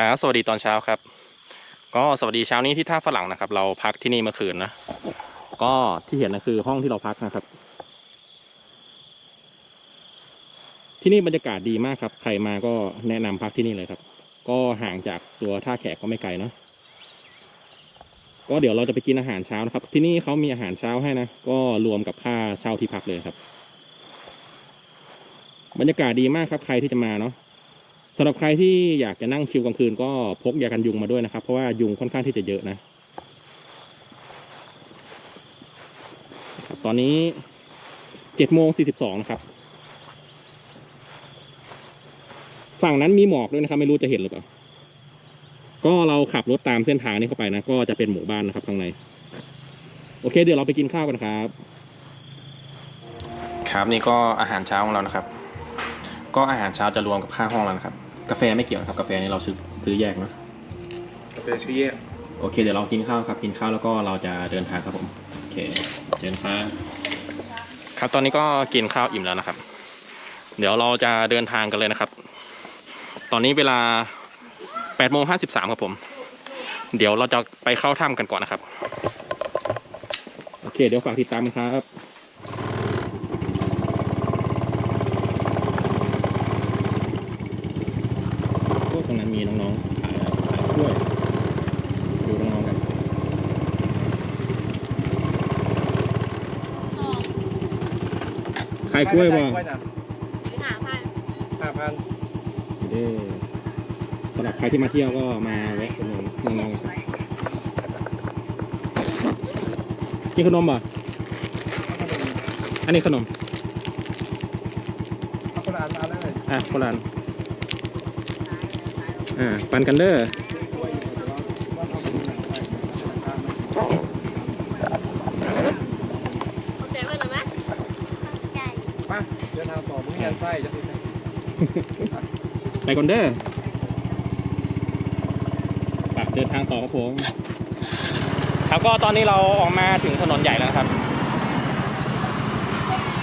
ครับสวัสดีตอนเช้าครับ ก็สวัสดีเช้านี้ที่ท่าฝรั่งนะครับ เราพักที่นี่เมื่อคืนนะก็ที่เห็นนะคือห้องที่เราพักนะครับ ที่นี่บรรยากาศดีมากครับ ใครมาก็แนะนำพักที่นี่เลยครับ ก็ห่างจากตัวท่าแขกก็ไม่ไกลเนอะก็เดี๋ยวเราจะไปกินอาหารเช้านะครับ ที่นี่เขามีอาหารเช้าให้นะก็รวมกับค่าเช่าที่พักเลยครับ บรรยากาศดีมากครับ ใครที่จะมาเนาะ สำหรับใครที่อยากจะนั่งชิลกลางคืนก็พกยากันยุงมาด้วยนะครับ เพราะว่ายุงค่อนข้างที่จะเยอะนะ ตอนนี้เจ็ดโมงสี่สิบสองนะครับ ฝั่งนั้นมีหมอกด้วยนะครับ ไม่รู้จะเห็นหรือเปล่า ก็เราขับรถตามเส้นทางนี้เข้าไปนะ ก็จะเป็นหมู่บ้านนะครับข้างใน โอเค เดี๋ยวเราไปกินข้าวกันครับ ครับนี่ก็อาหารเช้าของเรานะครับ ก็อาหารเช้าจะรวมกับค่าห้องแล้วนะครับ กาแฟไม่เกี่ยวนะครับกาแฟนี่เราซื้อซื้อแยกเนอะกาแฟชื่อแยกโอเคเดี๋ยวเรากินข้าวครับกินข้าวแล้วก็เราจะเดินทางครับผมโอเคเชิญครับครับตอนนี้ก็กินข้าวอิ่มแล้วนะครับ เดี๋ยวเราจะเดินทางกันเลยนะครับ ตอนนี้เวลา8โมง53ครับผม เดี๋ยวเราจะไปเข้าถ้ำกันก่อนนะครับ โอเค เดี๋ยวฝากติดตามครับ พวกตรงนั้นมีน้องๆขายขายกล้วย ดูน้องๆกัน ขายกล้วยบ่กล้วยนะหรือหาพันห้าพันเด้อสำหรับใครที่มาเที่ยวก็มาแวะอุดหนุนน้องๆครับกินขนมบ่อันนี้ขนมเอาคนละอันเอาได้เลยอะโบราณอ่าปันกันเด้อ เข้าใจเพื่อนหรือไหมใจ มาเดินทางต่อมุ่งยันไส้จะติด ไปก่อนเด้อปเดินทางต่อครับผม ครับก็ตอนนี้เราออกมาถึงถนนใหญ่แล้วครับ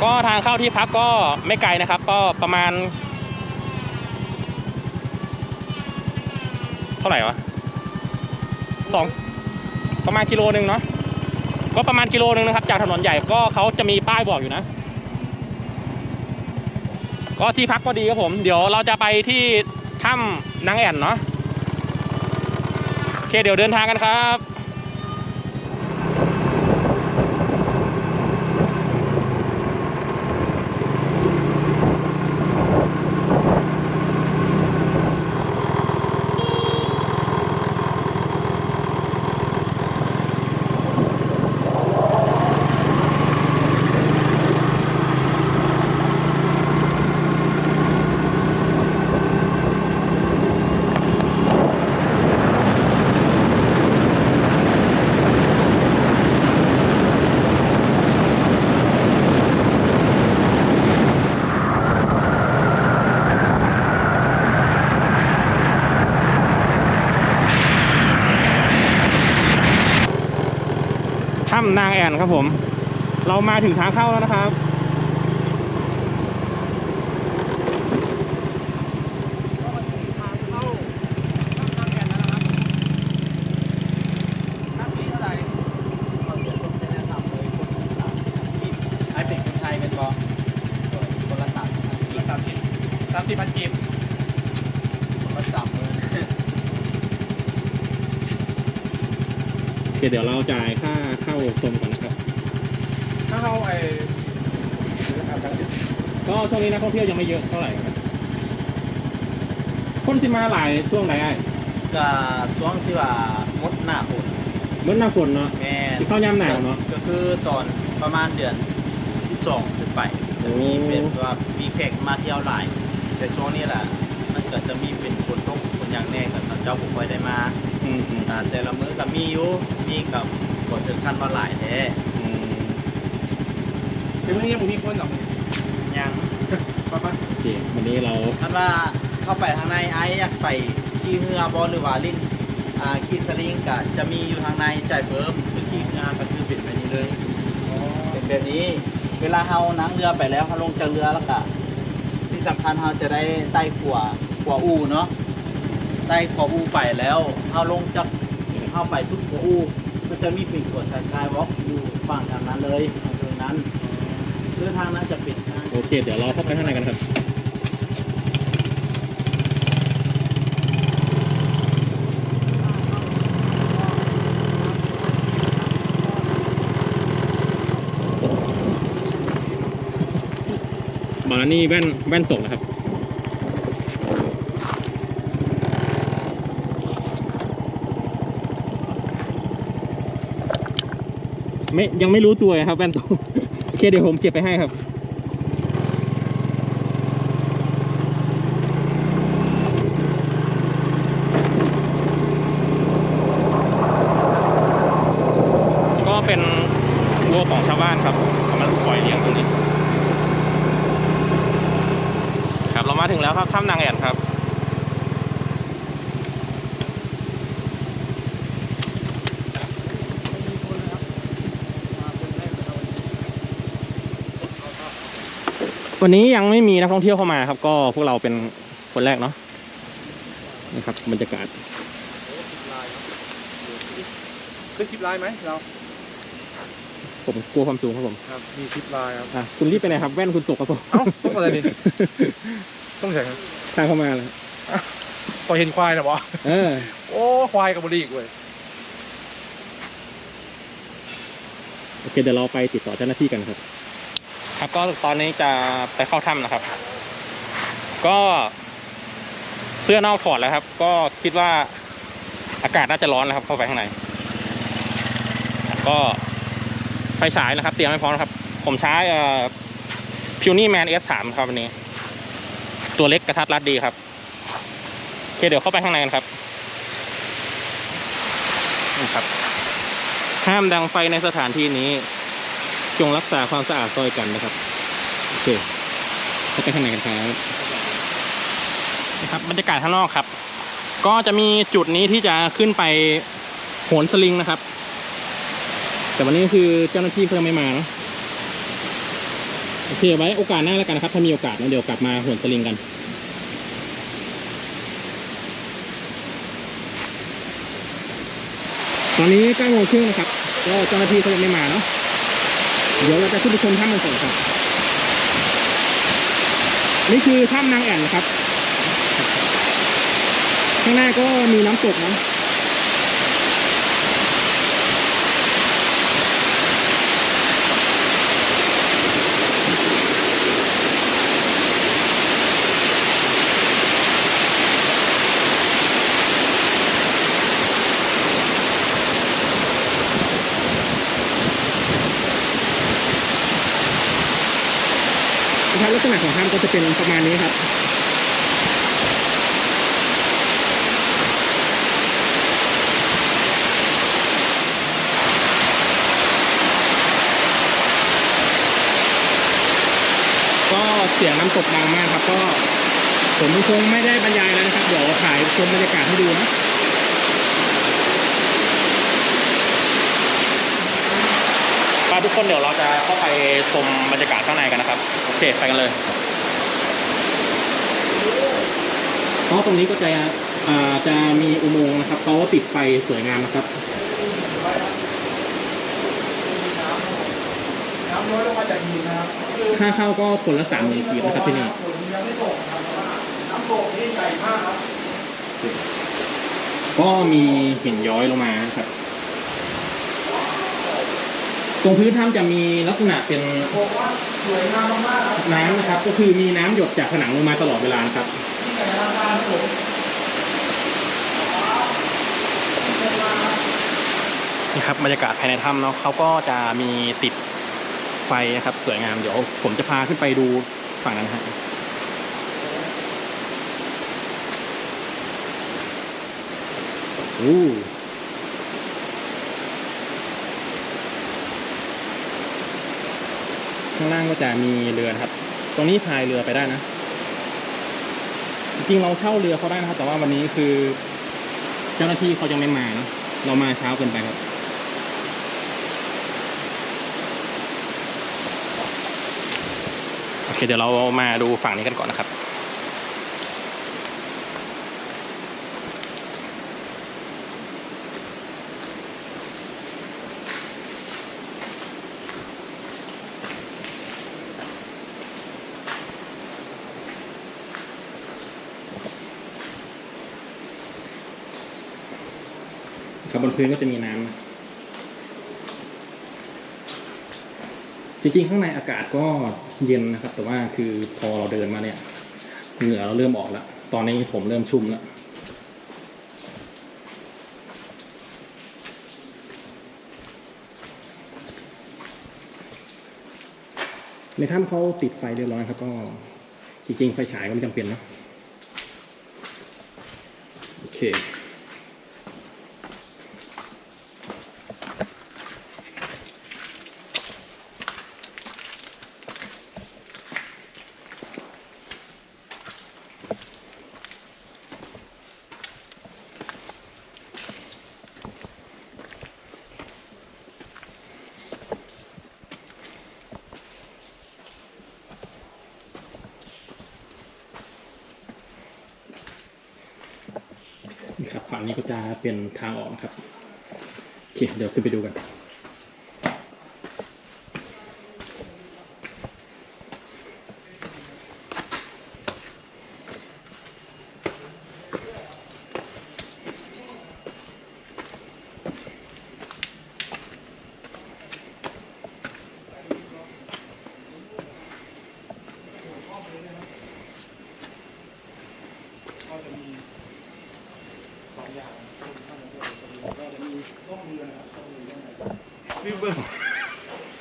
ก็ทางเข้าที่พักก็ไม่ไกลนะครับ ก็ประมาณ เท่าไหร่วะสองประมาณกิโลหนึ่งเนาะก็ประมาณกิโลหนึ่งนะครับ จากถนนใหญ่ก็เขาจะมีป้ายบอกอยู่นะ ก็ที่พักก็ดีครับผม เดี๋ยวเราจะไปที่ถ้ำนางแอ่นเนาะโอเคเดี๋ยวเดินทางกันครับางแอ่นครับผม เรามาถึงทางเข้าแล้วนะครับ ไอเป็นคนไทยเป็นบอคนละสามสามสิบสามสิบพันกีบคนละสามเลย โอ เคเดี๋ยวเราจ่ายค่าเข้าชมก่อนนะครับ ถ้าเขาไอ้ก็ช่วงนี้นักท่องเที่ยวยังไม่เยอะเท่าไหร่ครับคนสิมาหลายช่วงไหนไอ้ก็ช่วงที่ว่ามดหน้าฝนเหมือนหน้าฝนเนาะแม่สิเข้ายามหนาวเนาะ ก็คือตอนประมาณเดือน 12ขึ้นไปโอ้จะมีเป็นว่ามีแขกมาเที่ยวหลาย แต่ช่วงนี้แหละมันก็จะมีเป็นฝนตกฝนอย่างแน่กับเจ้าบุคคลได้มา อืมอืมอ่าแต่ละมื้อก็มีอยู่มีกับกดถึงขั้นว่าหลายแท้อืมเป็นเรื่องนี้ผมมีคนหรอกยังป้าป้าโอเควันนี้เราคันว่าเข้าไปทางในไอ้อยากไปขี่เรือบอลหรือว่าลิ้นอ่าขี่สลิงก็จะมีอยู่ทางในจ่ายเพิ่มคือขี่เรือก็คือเป็นแบบนี้เลยเป็นแบบนี้ เวลาเรานั่งเรือไปแล้วเขาลงจากเรือแล้วก็ที่สำคัญเราจะได้ใต้ขัวขัวอูเนาะ ใต้ขอบอูไปแล้วเอาลงจากเข้าไปสุดขอบอูมันจะมีปิดกดสกายวอล์กอยู่ฝั่งทางนั้นเลยทางนั้นหรือทางนั้นจะปิดนะโอเค เดี๋ยวเราเข้าไปข้างในกันครับมานี่แว่นแว่นตกนะครับ ไม่ยังไม่รู้ตัวครับแว่นตกโอเคเดี๋ยวผมเก็บไปให้ครับ ก็เป็นวัวของชาวบ้านครับเขามาปล่อยเลี้ยงตรงนี้ ครับเรามาถึงแล้วครับถ้ำนางแอ่นครับ วันนี้ยังไม่มีนักท่องเที่ยวเข้ามาครับ ก็พวกเราเป็นคนแรกเนาะนะครับบรรยากาศขึ้นสิบลายไหมเราผมกลัวความสูงครับผมครับมีสิบลายครับอะคุณรีบไปไหนครับแว่นคุณตกครับผมเอ้าต้องอะไรนี่ต้องใส่ครับทางเข้ามาเลยพอเห็นควายนะบอเออโอ้ควายกับบรีอีกเว้ยโอเคเดี๋ยวเราไปติดต่อเจ้าหน้าที่กันครับ ครับก็ตอนนี้จะไปเข้าถ้ำนะครับ ก็เสื้อนอกถอดแล้วครับ ก็คิดว่าอากาศน่าจะร้อนนะครับ เข้าไปข้างใน ก็ไฟฉายนะครับ เตรียมให้พร้อมนะครับ ผมใช้พิวนี่แมนเอสสามครับวันนี้ ตัวเล็กกระทัดรัดดีครับโอเคเดี๋ยวเข้าไปข้างในกันครับนี่ครับ ห้ามดังไฟในสถานที่นี้ จงรักษาความสะอาดซอยกันนะครับ โอเคเข้าไปข้างในกันครับนะครับบรรยากาศข้างนอกครับ ก็จะมีจุดนี้ที่จะขึ้นไปโหนสลิงนะครับ แต่วันนี้คือเจ้าหน้าที่เขายังไม่มาเนอะโอเคไว้โอกาสหน้าแล้วกันนะครับ ถ้ามีโอกาสนะเดี๋ยวกลับมาโหนสลิงกันตอนนี้เก้าโมงครึ่งนะครับก็เจ้าหน้าที่เขายังไม่มาเนาะ เดี๋ยวเราจะขึ้นไปชมถ้ำมันก่อนครับ นี่คือถ้ำนางแอ่นนะครับ ข้างหน้าก็มีน้ำตกนะ ษณะของถ้ำก็จะเป็นประมาณนี้ครับก็เสียงน้ำตกดังมากครับ ก็ผมคงไม่ได้บรรยายแล้วนะครับ เดี๋ยวถ่ายชมบรรยากาศให้ดูนะ ไปทุกคนเดี๋ยวเราจะเข้าไปชมบรรยากาศข้างในกันนะครับโอเคไปกันเลยก็ตรงนี้ก็จะอ่าจะมีอุโมงค์นะครับเขาติดไฟสวยงามนะครับ น้ำน้อยลงมาจากหินนะครับค่าเข้าก็คนละสามหมื่นกีบนะครับที่นี่ฝนยังไม่ตกนะครับเพราะว่าน้ำตกนี่ใหญ่มากครับ ก็มีหินย้อยลงมานะครับต รงพื้นถ้ำจะมีลักษณะเป็นน้ำนะครับ ก็คือมีน้ำหยดจากผนังลงมาตลอดเวลานะครับนี่ครับบรรยากาศภายในถ้ำเนาะเขาก็จะมีติดไฟนะครับ สวยงามเดี๋ยวผมจะพาขึ้นไปดูฝั่งนั้นฮะอู้างก็จะมีเรือนะครับ ตรงนี้พายเรือไปได้นะ จริงๆเราเช่าเรือเขาได้นะครับ แต่ว่าวันนี้คือ เจ้าหน้าที่เขายังไม่มาเนาะเรามาเช้าเกินไปครับโอเคเดี๋ยวเรามาดูฝั่งนี้กันก่อนนะครับ บบนพื้นก็จะมีน้ำนะจริงๆ ข้างในอากาศก็เย็นนะครับ แต่ว่าคือพอเราเดินมาเนี่ย เหงื่อเราเริ่มออกแล้ว ตอนนี้ผมเริ่มชุ่มแล้วในถ้ำเขาติดไฟเรียบร้อยครับก็จริงๆ ไฟฉายก็ไม่จำเป็นนะโอเค นี่ ครับฝั่งนี้ก็จะเป็นทางออกนะครับโอเคเดี๋ยวขึ้นไปดูกัน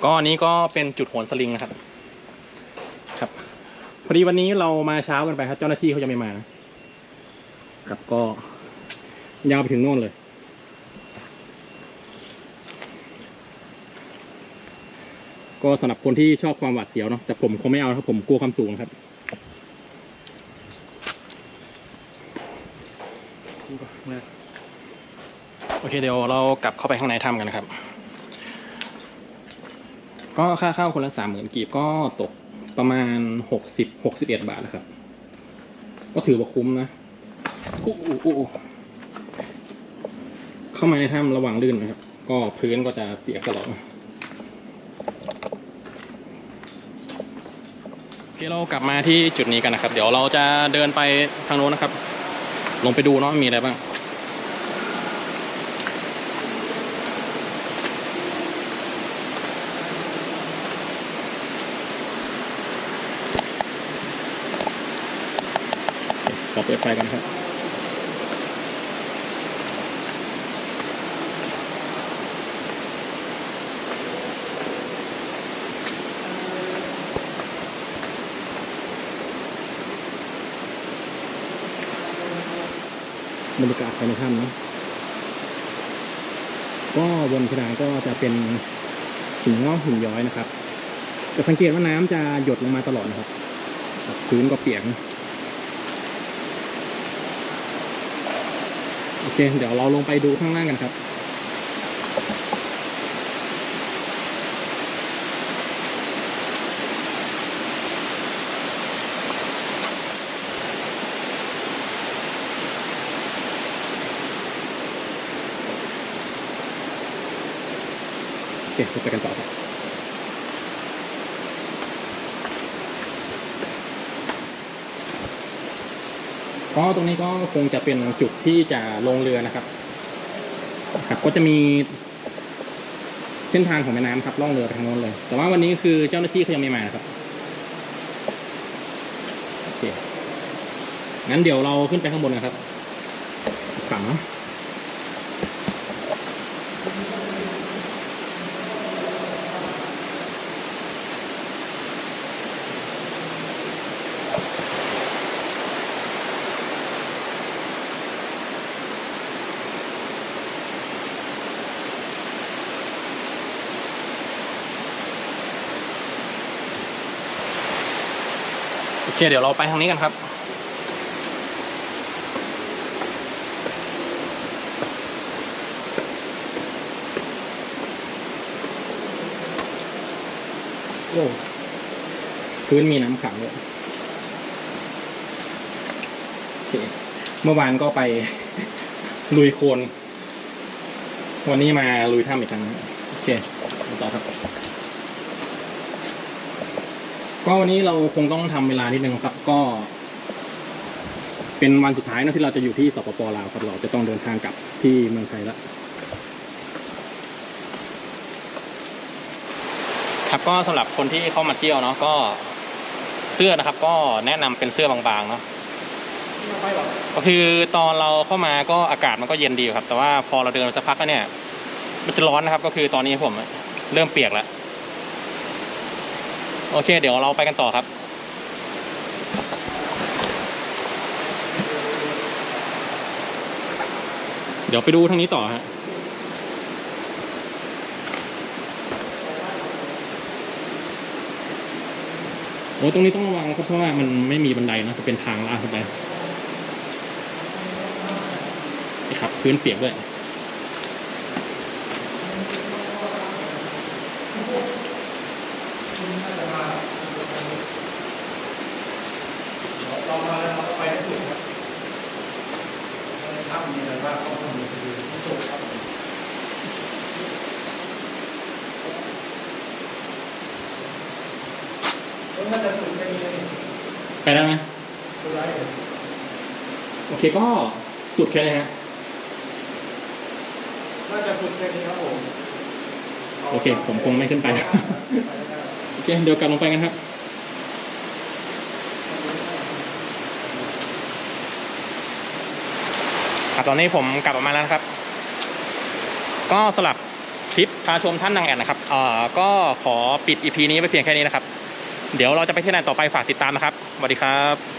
ก็อันนี้ก็เป็นจุดโหนสลิงนะครับ ครับ พอดีวันนี้เรามาเช้ากันไปครับ เจ้าหน้าที่เขายังไม่มา ครับก็ยาวไปถึงโน่นเลย ก็สำหรับคนที่ชอบความหวาดเสียวเนาะแต่ผมคงไม่เอาครับผมกลัวความสูงครับโอเคเดี๋ยวเรากลับเข้าไปข้างในถ้ำกันนะครับ ก็ค่าเข้าคนละสามหมื่นกีบก็ตกประมาณหกสิบหกสิบเอ็ดบาทนะครับ ก็ถือว่าคุ้มนะอู้อู้อู้เข้ามาในถ้ำระวังลื่นนะครับ ก็พื้นก็จะเปียกตลอดนะโอเคเรากลับมาที่จุดนี้กันนะครับ เดี๋ยวเราจะเดินไปทางโน้นนะครับ ลงไปดูเนาะมีอะไรบ้าง เปิดไฟกันครับบรรยากาศภายในถ้ำเนะก็บนเพดานก็จะเป็นหินงอกหินย้อยนะครับ จะสังเกตว่าน้ำจะหยดลงมาตลอดนะครับครับพื้นก็เปียกนะ โอ เคเดี๋ยวเราลงไปดูข้างล่างกันครับโอเคไปกันต่อครับ ก็ตรงนี้ก็คงจะเป็นจุดที่จะลงเรือนะครับครับ ก็จะมีเส้นทางของแม่น้ำครับล่องเรือไปทางโน้นเลย แต่ว่าวันนี้คือเจ้าหน้าที่เขายังไม่มาครับโอเคงั้นเดี๋ยวเราขึ้นไปข้างบนนะครับฝั่งเนาะ เคเดี๋ยวเราไปทางนี้กันครับ โอ้พื้นมีน้ำขังด้วยโอเคเมื่อวานก็ไป ลุยโคลนวันนี้มาลุยถ้ำอีกครั้งโอเคต่อครับ ก็วันนี้เราคงต้องทำเวลานิดนึงครับ ก็ เป็นวันสุดท้ายนะที่เราจะอยู่ที่สปปลาวครับเราจะต้องเดินทางกลับที่เมืองไทยแล้วครับก็สำหรับคนที่เข้ามาเที่ยวเนาะก็เสื้อนะครับ ก็แนะนำเป็นเสื้อบางๆเนาะก็คือตอนเราเข้ามาก็อากาศมันก็เย็นดีครับ แต่ว่าพอเราเดินสักพักก็เนี่ย มันจะร้อนนะครับ ก็คือตอนนี้ผมเริ่มเปียกแล้ว โอเค เดี๋ยวเราไปกันต่อครับ เดี๋ยวไปดูทางนี้ต่อฮะโอ้ตรงนี้ต้องระวังครับเพราะว่ามันไม่มีบันไดนะจะเป็นทางลาดขึ้นไปนี่ครับ พื้นเปียกด้วย เรามาเราไปให้สุดครับถ้ำมีอะไรบ้างก็ต้องมีที่สุดครับน่าจะสุดแค่นี้เลย ไปได้ไหมสุดท้ายโอเคก็สุดแค่นี้ฮะน่าจะสุดแค่นี้ครับผมโอเค ผมคงไม่ขึ้นไปโอเคเดี๋ยวกลับลงไปกันครับครับตอนนี้ผมกลับออกมาแล้วนะครับ ก็สลับคลิปพาชมท่านนางแอ่นนะครับเอ่อก็ขอปิด EP นี้ไปเพียงแค่นี้นะครับ เดี๋ยวเราจะไปที่ไหนต่อไปฝากติดตามนะครับสวัสดีครับ